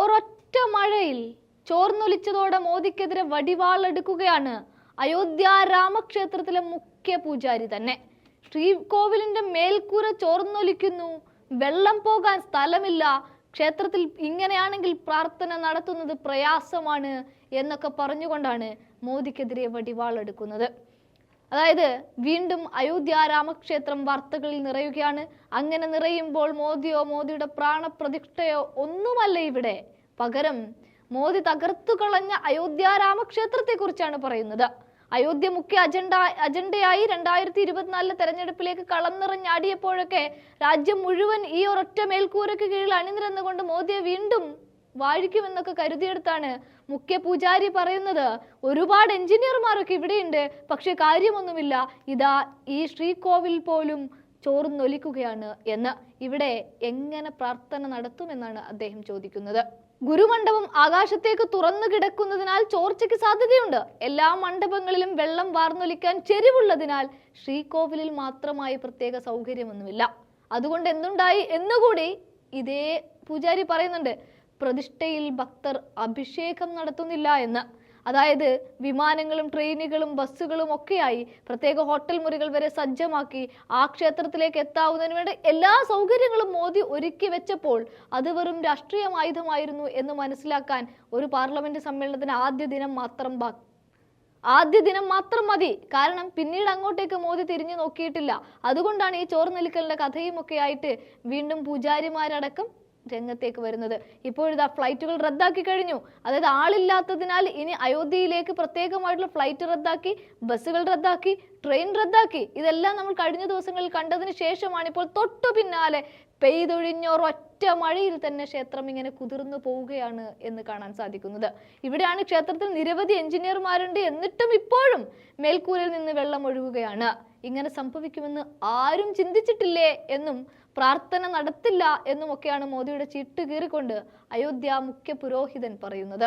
ഒരൊറ്റ മഴയിൽ ചോർന്നൊലിച്ചതോടെ മോദിക്കെതിരെ വടിവാളെടുക്കുകയാണ് അയോധ്യ രാമക്ഷേത്രത്തിലെ മുഖ്യ പൂജാരി തന്നെ. ശ്രീകോവിലിന്റെ മേൽക്കൂര ചോർന്നൊലിക്കുന്നു വെള്ളം പോകാൻ സ്ഥലമില്ല ക്ഷേത്രത്തിൽ ഇങ്ങനെയാണെങ്കിൽ പ്രാർത്ഥന നടത്തുന്നത് പ്രയാസമാണ് എന്നൊക്കെ പറഞ്ഞുകൊണ്ടാണ് മോദിക്കെതിരെ വടിവാളെടുക്കുന്നത് അതായത് വീണ്ടും അയോധ്യ രാമക്ഷേത്രം വാർത്തകളിൽ നിറയുകയാണ്. അങ്ങനെ നിറയുമ്പോൾ മോദിയോ മോദിയുടെ പ്രാണപ്രതിഷ്ഠയോ ഒന്നുമല്ല ഇവിടെ. പകരം മോദി തകർത്തു കളഞ്ഞ അയോധ്യ രാമക്ഷേത്രത്തെ കുറിച്ചാണ് പറയുന്നത്. അയോധ്യ മുഖ്യ അജണ്ട അജണ്ടയായി രണ്ടായിരത്തി ഇരുപത്തിനാലിലെ തെരഞ്ഞെടുപ്പിലേക്ക് കളം നിറഞ്ഞാടിയപ്പോഴൊക്കെ രാജ്യം മുഴുവൻ ഈ ഒരൊറ്റ മേൽക്കൂരയ്ക്ക് കീഴിൽ അണിനിരന്നുകൊണ്ട് മോദിയെ വീണ്ടും വാഴിക്കുമെന്നൊക്കെ കരുതിയെടുത്താണ് മുഖ്യ പൂജാരി പറയുന്നത്. ഒരുപാട് എഞ്ചിനീയർമാരൊക്കെ ഇവിടെയുണ്ട്. പക്ഷെ കാര്യമൊന്നുമില്ല. ഇതാ ഈ ശ്രീകോവിൽ പോലും ചോർന്നൊലിക്കുകയാണ് എന്ന് ഇവിടെ എങ്ങനെ പ്രാർത്ഥന നടത്തുമെന്നാണ് അദ്ദേഹം ചോദിക്കുന്നത്. ഗുരുമണ്ഡപം ആകാശത്തേക്ക് തുറന്നു കിടക്കുന്നതിനാൽ ചോർച്ചയ്ക്ക് സാധ്യതയുണ്ട്. എല്ലാ മണ്ഡപങ്ങളിലും വെള്ളം വാർന്നൊലിക്കാൻ ചെരിവുള്ളതിനാൽ ശ്രീകോവിലിൽ മാത്രമായി പ്രത്യേക സൗകര്യമൊന്നുമില്ല. അതുകൊണ്ട് എന്തുണ്ടായി? എന്നുകൂടി ഇതേ പൂജാരി പറയുന്നുണ്ട്. പ്രതിഷ്ഠയിൽ ഭക്തർ അഭിഷേകം നടത്തുന്നില്ല എന്ന്. അതായത് വിമാനങ്ങളും ട്രെയിനുകളും ബസ്സുകളും ഒക്കെയായി പ്രത്യേക ഹോട്ടൽ മുറികൾ വരെ സജ്ജമാക്കി ആ ക്ഷേത്രത്തിലേക്ക് എത്താവുന്നതിന് വേണ്ടി എല്ലാ സൗകര്യങ്ങളും മോദി ഒരുക്കി വെച്ചപ്പോൾ അത് വെറും രാഷ്ട്രീയമായുധമായിരുന്നു എന്ന് മനസ്സിലാക്കാൻ ഒരു പാർലമെന്റ് സമ്മേളനത്തിന് ആദ്യ ദിനം മാത്രം ആദ്യ ദിനം മാത്രം മതി. കാരണം പിന്നീട് അങ്ങോട്ടേക്ക് മോദി തിരിഞ്ഞു നോക്കിയിട്ടില്ല. അതുകൊണ്ടാണ് ഈ ചോർനെലിക്കലിന്റെ കഥയും ഒക്കെ ആയിട്ട് വീണ്ടും പൂജാരിമാരടക്കം രംഗത്തേക്ക് വരുന്നത്. ഇപ്പോഴിതാ ഫ്ലൈറ്റുകൾ റദ്ദാക്കി കഴിഞ്ഞു. അതായത് ആളില്ലാത്തതിനാൽ ഇനി അയോധ്യയിലേക്ക് പ്രത്യേകമായിട്ടുള്ള ഫ്ലൈറ്റ് റദ്ദാക്കി ബസ്സുകൾ റദ്ദാക്കി ട്രെയിൻ റദ്ദാക്കി. ഇതെല്ലാം നമ്മൾ കഴിഞ്ഞ ദിവസങ്ങളിൽ കണ്ടതിന് ശേഷമാണ് ഇപ്പോൾ തൊട്ടു പിന്നാലെ പെയ്തൊഴിഞ്ഞോർ ഒറ്റ മഴയിൽ തന്നെ ക്ഷേത്രം ഇങ്ങനെ കുതിർന്നു പോവുകയാണ് എന്ന് കാണാൻ സാധിക്കുന്നത്. ഇവിടെയാണ് ക്ഷേത്രത്തിൽ നിരവധി എഞ്ചിനീയർമാരുണ്ട് എന്നിട്ടും ഇപ്പോഴും മേൽക്കൂരയിൽ നിന്ന് വെള്ളം ഒഴുകുകയാണ്. ഇങ്ങനെ സംഭവിക്കുമെന്ന് ആരും ചിന്തിച്ചിട്ടില്ലേ എന്നും പ്രാർത്ഥന നടത്തില്ല എന്നുമൊക്കെയാണ് മോദിയുടെ ചിട്ട് കീറിക്കൊണ്ട് അയോധ്യ മുഖ്യ പുരോഹിതൻ പറയുന്നത്.